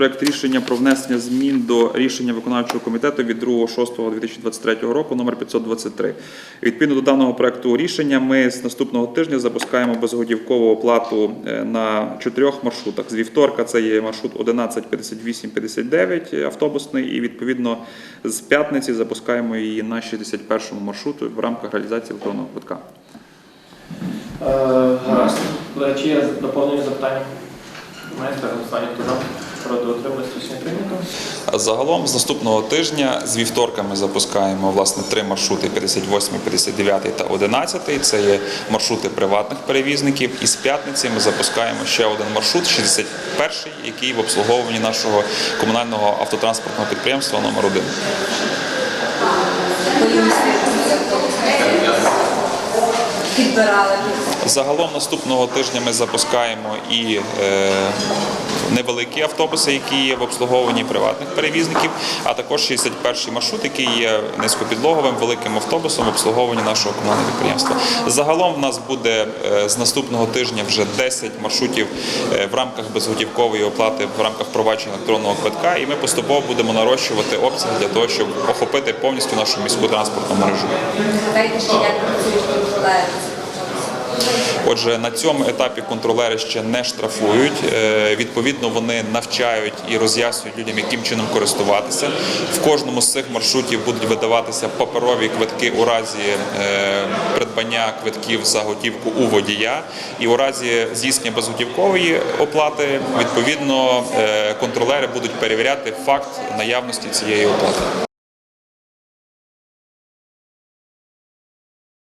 проект рішення про внесення змін до рішення виконавчого комітету від 2.6.2023 року номер 523. Відповідно до даного проекту рішення ми з наступного тижня запускаємо безготівкову оплату е, на чотирьох маршрутах. З вівторка це є маршрут 11, 58, 59 автобусний, і відповідно з п'ятниці запускаємо її на 61 маршруту в рамках реалізації електронного квитка. Е, Гаразд. Чи є доповнення запитання? Немає ставлю голосування. Хто? Проти утримується рішення прийнято. Загалом з наступного тижня з вівторка ми запускаємо власне три маршрути: 58, 59 та 11. Це є маршрути приватних перевізників. І з п'ятниці ми запускаємо ще один маршрут, 61, який в обслуговуванні нашого комунального автотранспортного підприємства номер 1 Підбирали. Загалом наступного тижня ми запускаємо і е, невеликі автобуси, які є в обслуговуванні приватних перевізників, а також 61 маршрут, який є низькопідлоговим великим автобусом в обслуговуванні нашого комунального підприємства. Загалом в нас буде е, з наступного тижня вже 10 маршрутів е, в рамках безготівкової оплати в рамках провадження електронного квитка, і ми поступово будемо нарощувати обсяг для того, щоб охопити повністю нашу міську транспортну мережу. Дайте ще як працюють. Отже, на цьому етапі контролери ще не штрафують. Е, Відповідно, вони навчають і роз'яснюють людям, яким чином користуватися. В кожному з цих маршрутів будуть видаватися паперові квитки у разі е, придбання квитків за готівку у водія. І у разі здійснення безготівкової оплати, відповідно, е, контролери будуть перевіряти факт наявності цієї оплати.